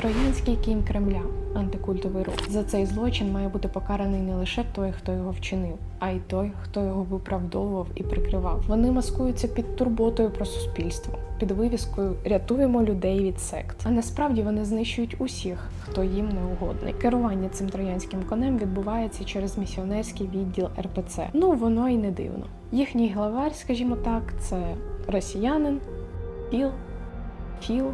Троянський кінь Кремля, антикультовий рух. За цей злочин має бути покараний не лише той, хто його вчинив, а й той, хто його виправдовував і прикривав. Вони маскуються під турботою про суспільство, під вивіскою рятуємо людей від сект. А насправді вони знищують усіх, хто їм не угодний. Керування цим троянським конем відбувається через місіонерський відділ РПЦ. Ну воно і не дивно. Їхній главарь, скажімо так, це росіянин, Філ, Філ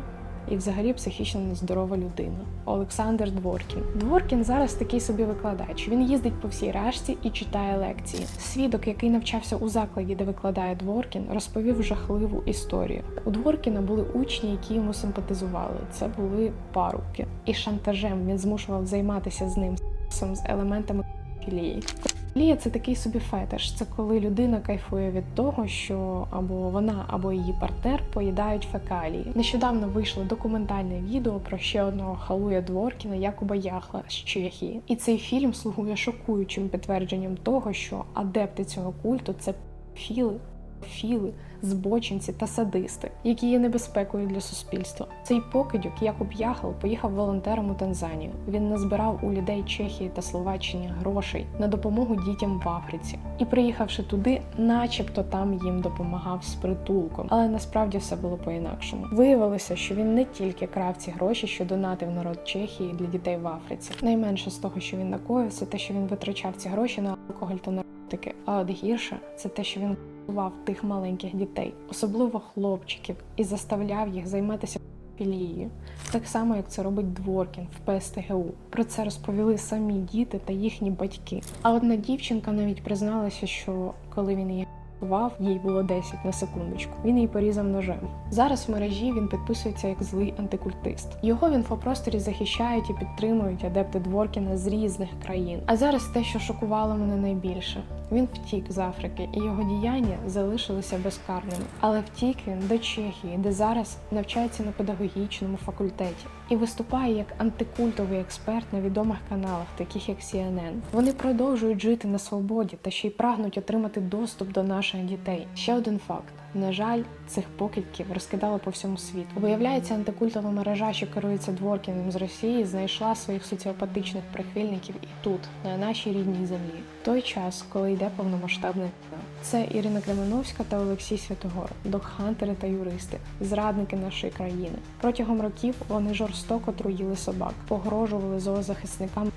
і взагалі психічно нездорова людина. Олександр Дворкін. Дворкін зараз такий собі викладач. Він їздить по всій рашці і читає лекції. Свідок, який навчався у закладі, де викладає Дворкін, розповів жахливу історію. У Дворкіна були учні, які йому симпатизували. Це були парубки. І шантажем він змушував займатися з ним з елементами філії. Філія це такий собі фетиш. Це коли людина кайфує від того, що або вона, або її партнер поїдають фекалії. Нещодавно вийшло документальне відео про ще одного халуя Дворкіна Якуба Яхла з Чехії. І цей фільм слугує шокуючим підтвердженням того, що адепти цього культу це філи. Філи, збочинці та садисти, які є небезпекою для суспільства. Цей покидьок Якуб Яхал поїхав волонтером у Танзанію. Він назбирав у людей Чехії та Словаччини грошей на допомогу дітям в Африці. І приїхавши туди, начебто там їм допомагав з притулком. Але насправді все було по-інакшому. Виявилося, що він не тільки крав ці гроші, що донатив народ Чехії для дітей в Африці. Найменше з того, що він накоїв, те, що він витрачав ці гроші на алкоголь та наркотики. А от гірше це те, що він Вав тих маленьких дітей, особливо хлопчиків, і заставляв їх займатися філією, так само як це робить Дворкін в ПСТГУ. Про це розповіли самі діти та їхні батьки. А одна дівчинка навіть призналася, що коли він її вав, їй було 10 на секундочку. Він її порізав ножем. Зараз в мережі він підписується як злий антикультист. Його в інфопросторі захищають і підтримують адепти Дворкіна з різних країн. А зараз те, що шокувало мене найбільше. Він втік з Африки, і його діяння залишилися безкарними. Але втік він до Чехії, де зараз навчається на педагогічному факультеті, і виступає як антикультовий експерт на відомих каналах, таких як CNN. Вони продовжують жити на свободі та ще й прагнуть отримати доступ до наших дітей. Ще один факт. На жаль, цих покидьків розкидало по всьому світу. Виявляється, антикультова мережа, що керується Дворкіним з Росії, знайшла своїх соціопатичних прихильників і тут, на нашій рідній землі. Той час, коли йде повномасштабна війна. Це Ірина Кременовська та Олексій Святогор, докхантери та юристи, зрадники нашої країни. Протягом років вони жорстоко труїли собак, погрожували зоозахисникам.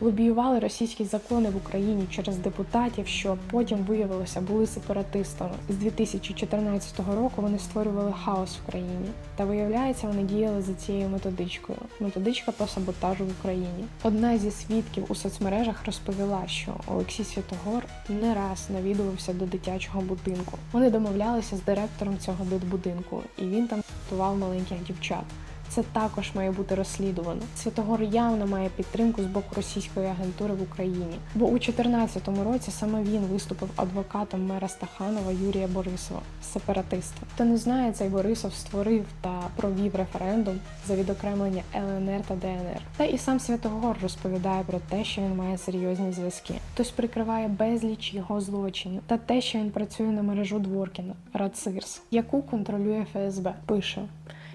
Лобіювали російські закони в Україні через депутатів, що потім виявилося були сепаратистами. З 2014 року вони створювали хаос в країні. Та виявляється, вони діяли за цією методичкою. Методичка по саботажу в Україні. Одна зі свідків у соцмережах розповіла, що Олексій Святогор не раз навідувався до дитячого будинку. Вони домовлялися з директором цього дитбудинку, і він там готував маленьких дівчат. Це також має бути розслідувано. Святогор явно має підтримку з боку російської агентури в Україні. Бо у 2014 році саме він виступив адвокатом мера Стаханова Юрія Борисова, сепаратиста. Хто не знає, цей Борисов створив та провів референдум за відокремлення ЛНР та ДНР. Та і сам Святогор розповідає про те, що він має серйозні зв'язки. Хтось прикриває безліч його злочинів та те, що він працює на мережу Дворкіна Рацирс, яку контролює ФСБ. Пише.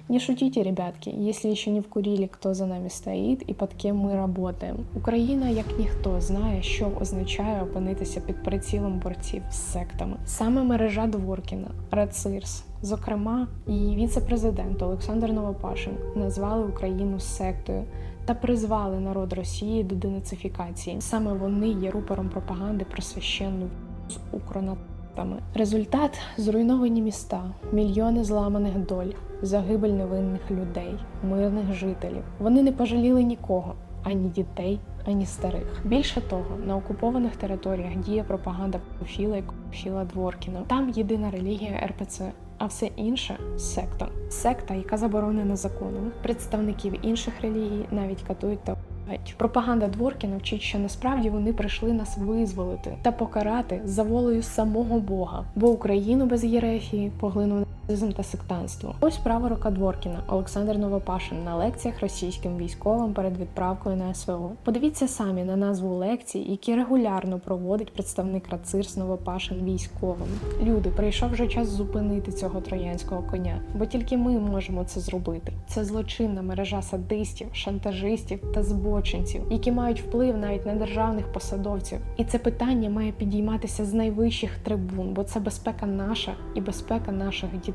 Не шутите, ребятки, если еще не вкурили, кто за нами стоїть і під ким ми работаем. Україна, як ніхто, знає, що означає опинитися під прицілом борців з сектами. Саме мережа Дворкіна, Рацирс, зокрема, її віце-президент Олександр Новопашин назвали Україну сектою та призвали народ Росії до денацифікації. Саме вони є рупором пропаганди про священну з укронат. Результат зруйновані міста, мільйони зламаних доль, загибель невинних людей, мирних жителів. Вони не пожаліли нікого, ані дітей, ані старих. Більше того, на окупованих територіях діє пропаганда Філа і Філа Дворкіна. Там єдина релігія РПЦ. А все інше секта. Секта, яка заборонена законом. Представників інших релігій навіть катують та Геть. Пропаганда Дворкіна вчить, що насправді вони прийшли нас визволити та покарати за волею самого Бога, бо Україну без єрефії поглинув Ізм та сектанство. Ось права рука Дворкіна Олександр Новопашин на лекціях російським військовим перед відправкою на СВО. Подивіться самі на назву лекцій, які регулярно проводить представник Рацирс Новопашин військовим. Люди, прийшов вже час зупинити цього троянського коня, бо тільки ми можемо це зробити. Це злочинна мережа садистів, шантажистів та збочинців, які мають вплив навіть на державних посадовців. І це питання має підійматися з найвищих трибун, бо це безпека наша і безпека наших дітей.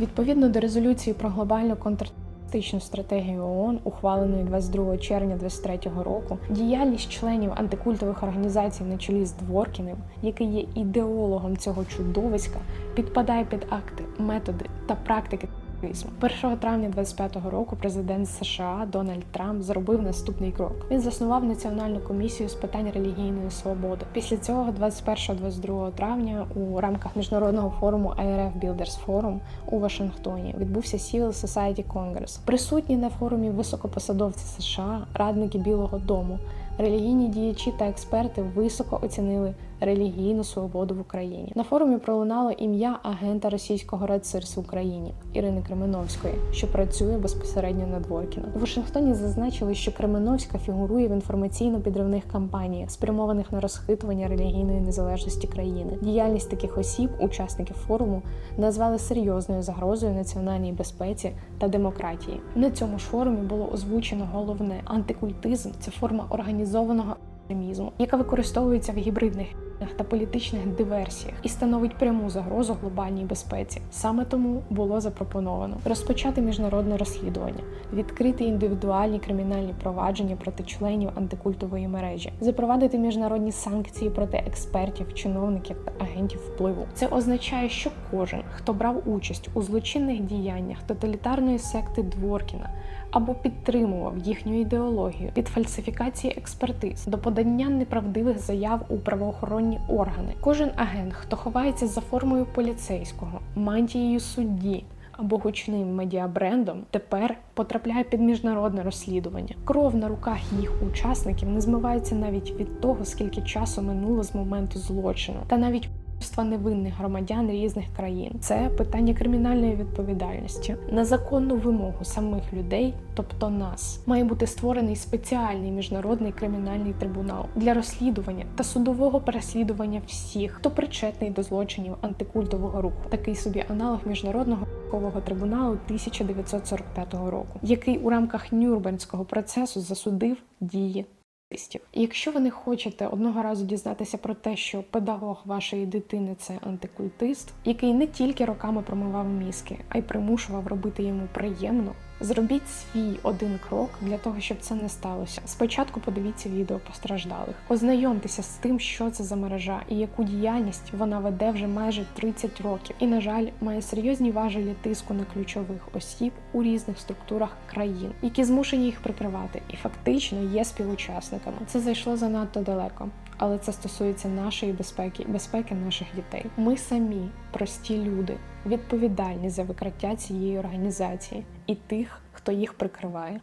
Відповідно до резолюції про глобальну контртерористичну стратегію ООН, ухваленої 22 червня 2023 року, діяльність членів антикультових організацій на чолі з Дворкіним, який є ідеологом цього чудовиська, підпадає під акти, методи та практики. Тероризму. 1 травня 25-го року президент США Дональд Трамп зробив наступний крок. Він заснував національну комісію з питань релігійної свободи. Після цього, 21-22 травня, у рамках міжнародного форуму IRF Builders Forum у Вашингтоні відбувся Civil Society Congress. Присутні на форумі високопосадовці США, радники Білого Дому, релігійні діячі та експерти високо оцінили релігійну свободу в Україні. На форумі пролунало ім'я агента російського Редсерс в Україні Ірини Кременовської, що працює безпосередньо над Дворкіном. У Вашингтоні зазначили, що Кременовська фігурує в інформаційно-підривних кампаніях, спрямованих на розхитування релігійної незалежності країни. Діяльність таких осіб, учасників форуму, назвали серйозною загрозою національній безпеці та демократії. На цьому ж форумі було озвучено головне антикультизм це форма організованого екстремізму, яка використовується в гібридних та політичних диверсіях і становить пряму загрозу глобальній безпеці. Саме тому було запропоновано розпочати міжнародне розслідування, відкрити індивідуальні кримінальні провадження проти членів антикультової мережі, запровадити міжнародні санкції проти експертів, чиновників та агентів впливу. Це означає, що кожен, хто брав участь у злочинних діяннях тоталітарної секти Дворкіна або підтримував їхню ідеологію від фальсифікації експертиз до подання неправдивих заяв у правоохоронні органи. Кожен агент, хто ховається за формою поліцейського, мантією судді. Або гучним медіабрендом тепер потрапляє під міжнародне розслідування. Кров на руках їх учасників не змивається навіть від того, скільки часу минуло з моменту злочину, та навіть вбивства невинних громадян різних країн. Це питання кримінальної відповідальності. На законну вимогу самих людей, тобто нас, має бути створений спеціальний міжнародний кримінальний трибунал для розслідування та судового переслідування всіх, хто причетний до злочинів антикультового руху. Такий собі аналог міжнародного військового трибуналу 1945 року, який у рамках Нюрнберзького процесу засудив дії Якщо ви не хочете одного разу дізнатися про те, що педагог вашої дитини це антикультист, який не тільки роками промивав мізки, а й примушував робити йому приємно. Зробіть свій один крок для того, щоб це не сталося. Спочатку подивіться відео постраждалих, ознайомтеся з тим, що це за мережа і яку діяльність вона веде вже майже 30 років. І, на жаль, має серйозні важелі тиску на ключових осіб у різних структурах країн, які змушені їх прикривати, і фактично є співучасниками. Це зайшло занадто далеко. Але це стосується нашої безпеки безпеки наших дітей. Ми самі, прості люди, відповідальні за викриття цієї організації і тих, хто їх прикриває.